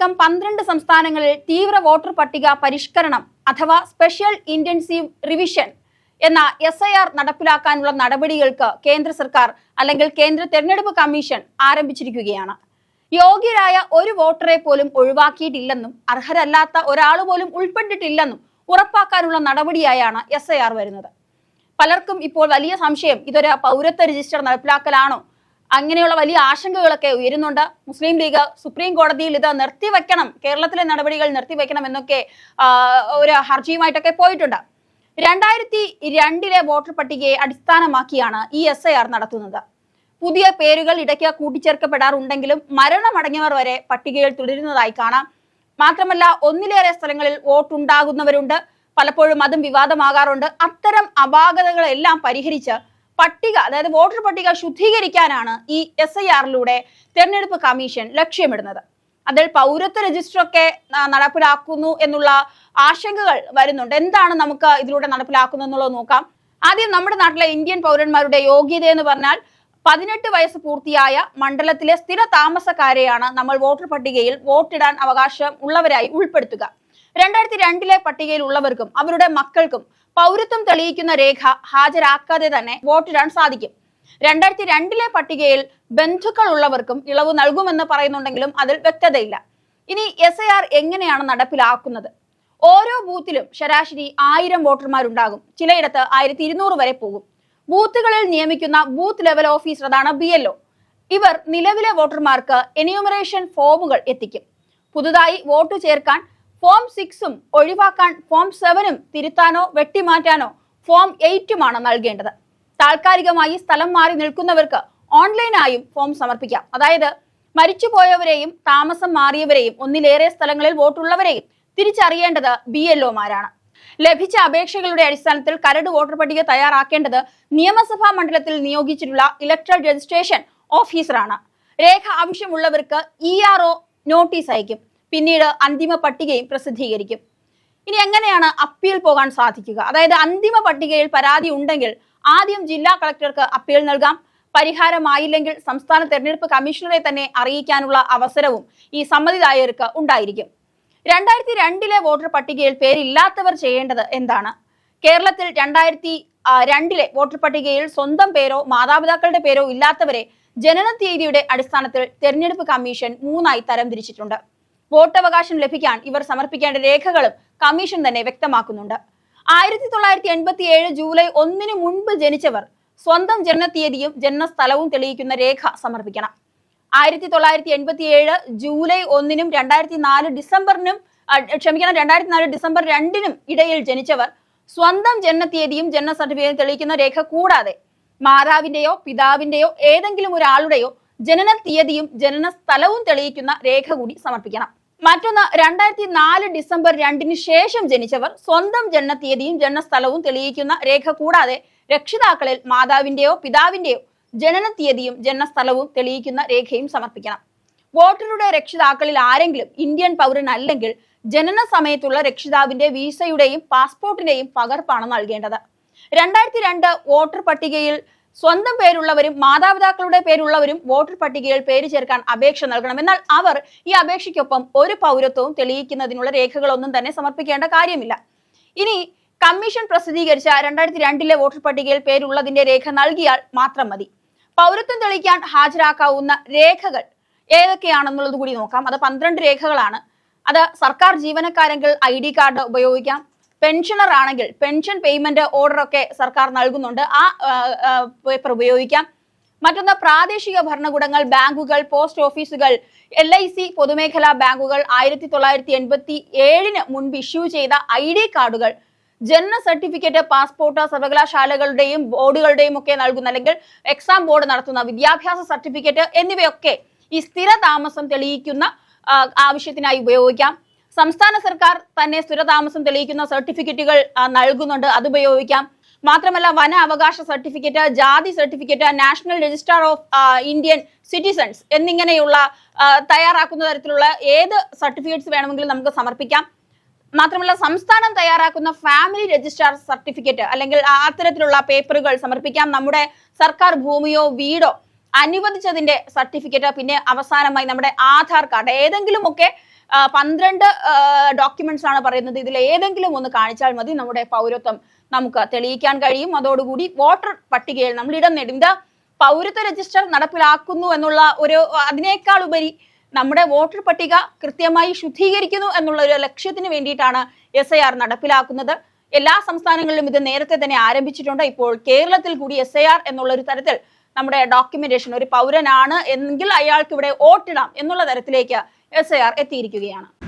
അടക്കം പന്ത്രണ്ട് സംസ്ഥാനങ്ങളിൽ തീവ്ര വോട്ടർ പട്ടിക പരിഷ്കരണം അഥവാ സ്പെഷ്യൽ ഇന്റൻസീവ് റിവിഷൻ എന്ന എസ് ഐ ആർ നടപ്പിലാക്കാനുള്ള നടപടികൾക്ക് കേന്ദ്ര സർക്കാർ അല്ലെങ്കിൽ കേന്ദ്ര തെരഞ്ഞെടുപ്പ് കമ്മീഷൻ ആരംഭിച്ചിരിക്കുകയാണ്. യോഗ്യരായ ഒരു വോട്ടറെ പോലും ഒഴിവാക്കിയിട്ടില്ലെന്നും അർഹരല്ലാത്ത ഒരാൾ പോലും ഉൾപ്പെട്ടിട്ടില്ലെന്നും ഉറപ്പാക്കാനുള്ള നടപടിയായാണ് എസ് ഐ ആർ വരുന്നത്. പലർക്കും ഇപ്പോൾ വലിയ സംശയം ഇതൊരു പൗരത്വ രജിസ്റ്റർ നടപ്പിലാക്കലാണോ അങ്ങനെയുള്ള വലിയ ആശങ്കകളൊക്കെ ഉയരുന്നുണ്ട്. മുസ്ലിം ലീഗ് സുപ്രീം കോടതിയിൽ ഇത് നിർത്തിവെക്കണം. കേരളത്തിലെ നടപടികൾ നിർത്തിവെക്കണം എന്നൊക്കെ ഒരു ഹർജിയുമായിട്ടൊക്കെ പോയിട്ടുണ്ട്. രണ്ടായിരത്തി രണ്ടിലെ വോട്ടർ പട്ടികയെ അടിസ്ഥാനമാക്കിയാണ് ഈ എസ് ഐ ആർ നടത്തുന്നത്. പുതിയ പേരുകൾ ഇടയ്ക്ക് കൂട്ടിച്ചേർക്കപ്പെടാറുണ്ടെങ്കിലും മരണമടങ്ങിയവർ വരെ പട്ടികയിൽ തുടരുന്നതായി കാണാം. മാത്രമല്ല ഒന്നിലേറെ സ്ഥലങ്ങളിൽ വോട്ടുണ്ടാകുന്നവരുണ്ട്. പലപ്പോഴും അതും വിവാദമാകാറുണ്ട്. അത്തരം അപാകതകളെല്ലാം പരിഹരിച്ച് പട്ടിക അതായത് വോട്ടർ പട്ടിക ശുദ്ധീകരിക്കാനാണ് ഈ എസ് ഐ ആറിലൂടെ തെരഞ്ഞെടുപ്പ് കമ്മീഷൻ ലക്ഷ്യമിടുന്നത്. അതിൽ പൗരത്വ രജിസ്റ്റർ ഒക്കെ നടപ്പിലാക്കുന്നു എന്നുള്ള ആശങ്കകൾ വരുന്നുണ്ട്. എന്താണ് നമുക്ക് ഇതിലൂടെ നടപ്പിലാക്കുന്നത് എന്നുള്ളത് നോക്കാം. ആദ്യം നമ്മുടെ നാട്ടിലെ ഇന്ത്യൻ പൗരന്മാരുടെ യോഗ്യത എന്ന് പറഞ്ഞാൽ പതിനെട്ട് വയസ്സ് പൂർത്തിയായ മണ്ഡലത്തിലെ സ്ഥിര താമസക്കാരെയാണ് നമ്മൾ വോട്ടർ പട്ടികയിൽ വോട്ടിടാൻ അവകാശം ഉള്ളവരായി ഉൾപ്പെടുത്തുക. രണ്ടായിരത്തി രണ്ടിലെ പട്ടികയിൽ ഉള്ളവർക്കും അവരുടെ മക്കൾക്കും പൗരത്വം തെളിയിക്കുന്ന രേഖ ഹാജരാക്കാതെ തന്നെ വോട്ടിടാൻ സാധിക്കും. രണ്ടായിരത്തി രണ്ടിലെ പട്ടികയിൽ ബന്ധുക്കൾ ഉള്ളവർക്കും ഇളവ് നൽകുമെന്ന് പറയുന്നുണ്ടെങ്കിലും അതിൽ വ്യക്തതയില്ല. ഇനി എസ് ആർ എങ്ങനെയാണ് നടപ്പിലാക്കുന്നത്? ഓരോ ബൂത്തിലും ശരാശരി ആയിരം വോട്ടർമാരുണ്ടാകും. ചിലയിടത്ത് ആയിരത്തി ഇരുന്നൂറ് വരെ പോകും. ബൂത്തുകളിൽ നിയമിക്കുന്ന ബൂത്ത് ലെവൽ ഓഫീസർ അതാണ് ബി എൽ ഇവർ നിലവിലെ വോട്ടർമാർക്ക് എന്യൂമറേഷൻ ഫോമുകൾ എത്തിക്കും. പുതുതായി വോട്ട് ചേർക്കാൻ ഫോം സിക്സും ഒഴിവാക്കാൻ ഫോം സെവനും തിരുത്താനോ വെട്ടിമാറ്റാനോ ഫോം എയ്റ്റുമാണ് നൽകേണ്ടത്. താൽക്കാലികമായി സ്ഥലം മാറി നിൽക്കുന്നവർക്ക് ഓൺലൈനായും ഫോം സമർപ്പിക്കാം. അതായത് മരിച്ചുപോയവരെയും താമസം മാറിയവരെയും ഒന്നിലേറെ സ്ഥലങ്ങളിൽ വോട്ടുള്ളവരെയും തിരിച്ചറിയേണ്ടത് ബി എൽ ലഭിച്ച അപേക്ഷകളുടെ അടിസ്ഥാനത്തിൽ കരട് വോട്ടർ പട്ടിക തയ്യാറാക്കേണ്ടത് നിയമസഭാ മണ്ഡലത്തിൽ നിയോഗിച്ചിട്ടുള്ള ഇലക്ട്രൽ രജിസ്ട്രേഷൻ ഓഫീസറാണ്. രേഖ ആവശ്യമുള്ളവർക്ക് ഇ ആർ ഒ നോട്ടീസ് അയക്കും. പിന്നീട് അന്തിമ പട്ടികയും പ്രസിദ്ധീകരിക്കും. ഇനി എങ്ങനെയാണ് അപ്പീൽ പോകാൻ സാധിക്കുക? അതായത് അന്തിമ പട്ടികയിൽ പരാതി ഉണ്ടെങ്കിൽ ആദ്യം ജില്ലാ കളക്ടർക്ക് അപ്പീൽ നൽകാം. പരിഹാരമായില്ലെങ്കിൽ സംസ്ഥാന തെരഞ്ഞെടുപ്പ് കമ്മീഷണറെ തന്നെ അറിയിക്കാനുള്ള അവസരവും ഈ സമ്മതിദായകർക്ക് ഉണ്ടായിരിക്കും. രണ്ടായിരത്തി രണ്ടിലെ വോട്ടർ പട്ടികയിൽ പേരില്ലാത്തവർ ചെയ്യേണ്ടത് എന്താണ്? കേരളത്തിൽ രണ്ടായിരത്തി രണ്ടിലെ വോട്ടർ പട്ടികയിൽ സ്വന്തം പേരോ മാതാപിതാക്കളുടെ പേരോ ഇല്ലാത്തവരെ ജനന തീയതിയുടെ അടിസ്ഥാനത്തിൽ തെരഞ്ഞെടുപ്പ് കമ്മീഷൻ മൂന്നായി തരംതിരിച്ചിട്ടുണ്ട് വോട്ടവകാശം ലഭിക്കാൻ ഇവർ സമർപ്പിക്കേണ്ട രേഖകളും കമ്മീഷൻ തന്നെ വ്യക്തമാക്കുന്നുണ്ട്. ആയിരത്തി തൊള്ളായിരത്തി എൺപത്തി ഏഴ് ജൂലൈ ഒന്നിന് മുൻപ് ജനിച്ചവർ സ്വന്തം ജനനത്തീയതിയും ജനനസ്ഥലവും തെളിയിക്കുന്ന രേഖ സമർപ്പിക്കണം. ആയിരത്തി തൊള്ളായിരത്തി എൺപത്തി ഏഴ് ജൂലൈ ഒന്നിനും രണ്ടായിരത്തി നാല് ഡിസംബറിനും ക്ഷമിക്കണം രണ്ടായിരത്തി നാല് ഡിസംബർ രണ്ടിനും ഇടയിൽ ജനിച്ചവർ സ്വന്തം ജനനത്തീയതിയും ജനന സർട്ടിഫിക്കറ്റും തെളിയിക്കുന്ന രേഖ കൂടാതെ മാതാവിന്റെയോ പിതാവിന്റെയോ ഏതെങ്കിലും ഒരാളുടെയോ ജനന തീയതിയും ജനന സ്ഥലവും തെളിയിക്കുന്ന രേഖ കൂടി സമർപ്പിക്കണം. മറ്റൊന്ന് രണ്ടായിരത്തി നാല് ഡിസംബർ രണ്ടിന് ശേഷം ജനിച്ചവർ സ്വന്തം ജനന ജനനസ്ഥലവും ജനന തെളിയിക്കുന്ന രേഖ കൂടാതെ രക്ഷിതാക്കളിൽ മാതാവിന്റെയോ പിതാവിന്റെയോ ജനന തീയതിയും ജനനസ്ഥലവും തെളിയിക്കുന്ന രേഖയും സമർപ്പിക്കണം. വോട്ടറുടെ രക്ഷിതാക്കളിൽ ആരെങ്കിലും ഇന്ത്യൻ പൗരനല്ലെങ്കിൽ ജനന സമയത്തുള്ള രക്ഷിതാവിന്റെ വിസയുടെയും പാസ്പോർട്ടിന്റെയും പകർപ്പാണ് നൽകേണ്ടത്. രണ്ടായിരത്തി രണ്ട് വോട്ടർ പട്ടികയിൽ സ്വന്തം പേരുള്ളവരും മാതാപിതാക്കളുടെ പേരുള്ളവരും വോട്ടർ പട്ടികയിൽ പേര് ചേർക്കാൻ അപേക്ഷ നൽകണം. എന്നാൽ അവർ ഈ അപേക്ഷയ്ക്കൊപ്പം ഒരു പൗരത്വവും തെളിയിക്കുന്നതിനുള്ള രേഖകളൊന്നും തന്നെ സമർപ്പിക്കേണ്ട കാര്യമില്ല. ഇനി കമ്മീഷൻ പ്രസിദ്ധീകരിച്ച രണ്ടായിരത്തി രണ്ടിലെ വോട്ടർ പട്ടികയിൽ പേരുള്ളതിന്റെ രേഖ നൽകിയാൽ മാത്രം മതി. പൗരത്വം തെളിയിക്കാൻ ഹാജരാക്കാവുന്ന രേഖകൾ ഏതൊക്കെയാണെന്നുള്ളത് കൂടി നോക്കാം. അത് പന്ത്രണ്ട് രേഖകളാണ്. അത് സർക്കാർ ജീവനക്കാരെങ്കിൽ ഐ ഡി കാർഡ് ഉപയോഗിക്കാം. പെൻഷനർ ആണെങ്കിൽ പെൻഷൻ പേയ്മെന്റ് ഓർഡർ ഒക്കെ സർക്കാർ നൽകുന്നുണ്ട്. ആ പേപ്പർ ഉപയോഗിക്കാം. മറ്റൊന്ന് പ്രാദേശിക ഭരണകൂടങ്ങൾ ബാങ്കുകൾ പോസ്റ്റ് ഓഫീസുകൾ എൽ ഐ സി പൊതുമേഖലാ ബാങ്കുകൾ ആയിരത്തി തൊള്ളായിരത്തി എൺപത്തി ഏഴിന് മുൻപ് ഇഷ്യൂ ചെയ്ത ഐ ഡി കാർഡുകൾ ജനന സർട്ടിഫിക്കറ്റ് പാസ്പോർട്ട് സർവകലാശാലകളുടെയും ബോർഡുകളുടെയും ഒക്കെ നൽകുന്ന അല്ലെങ്കിൽ എക്സാം ബോർഡ് നടത്തുന്ന വിദ്യാഭ്യാസ സർട്ടിഫിക്കറ്റ് എന്നിവയൊക്കെ ഈ സ്ഥിര താമസം തെളിയിക്കുന്ന ആവശ്യത്തിനായി ഉപയോഗിക്കാം. സംസ്ഥാന സർക്കാർ തന്നെ സ്ഥിരതാമസം തെളിയിക്കുന്ന സർട്ടിഫിക്കറ്റുകൾ നൽകുന്നുണ്ട്. അത് ഉപയോഗിക്കാം. മാത്രമല്ല വന അവകാശ സർട്ടിഫിക്കറ്റ് ജാതി certificate national register of Indian citizens എന്നിങ്ങനെയുള്ള തയ്യാറാക്കുന്ന തരത്തിലുള്ള ഏത് സർട്ടിഫിക്കറ്റ്സ് വേണമെങ്കിലും നമുക്ക് സമർപ്പിക്കാം. മാത്രമല്ല സംസ്ഥാനം തയ്യാറാക്കുന്ന ഫാമിലി രജിസ്ട്രാർ സർട്ടിഫിക്കറ്റ് അല്ലെങ്കിൽ അത്തരത്തിലുള്ള പേപ്പറുകൾ സമർപ്പിക്കാം. നമ്മുടെ സർക്കാർ ഭൂമിയോ വീടോ അനുവദിച്ചതിന്റെ സർട്ടിഫിക്കറ്റ് പിന്നെ അവസാനമായി നമ്മുടെ ആധാർ കാർഡ് ഏതെങ്കിലുമൊക്കെ പന്ത്രണ്ട് ഡോക്യുമെന്റ്സ് ആണ് പറയുന്നത്. ഇതിൽ ഏതെങ്കിലും ഒന്ന് കാണിച്ചാൽ മതി. നമ്മുടെ പൗരത്വം നമുക്ക് തെളിയിക്കാൻ കഴിയും. അതോടുകൂടി വോട്ടർ പട്ടികയിൽ നമ്മൾ ഇടം നേടും. ഇത് പൗരത്വ രജിസ്റ്റർ നടപ്പിലാക്കുന്നു എന്നുള്ള ഒരു അതിനേക്കാൾ ഉപരി നമ്മുടെ വോട്ടർ പട്ടിക കൃത്യമായി ശുദ്ധീകരിക്കുന്നു എന്നുള്ള ഒരു ലക്ഷ്യത്തിന് വേണ്ടിയിട്ടാണ് എസ് ഐ ആർ നടപ്പിലാക്കുന്നത്. എല്ലാ സംസ്ഥാനങ്ങളിലും ഇത് നേരത്തെ തന്നെ ആരംഭിച്ചിട്ടുണ്ട്. ഇപ്പോൾ കേരളത്തിൽ കൂടി എസ് ഐ ആർ എന്നുള്ള ഒരു തരത്തിൽ നമ്മുടെ ഡോക്യുമെന്റേഷൻ ഒരു പൗരനാണ് എങ്കിൽ അയാൾക്ക് ഇവിടെ വോട്ടിടാം എന്നുള്ള തരത്തിലേക്ക് എസ് ആർ എത്തിയിരിക്കുകയാണ്.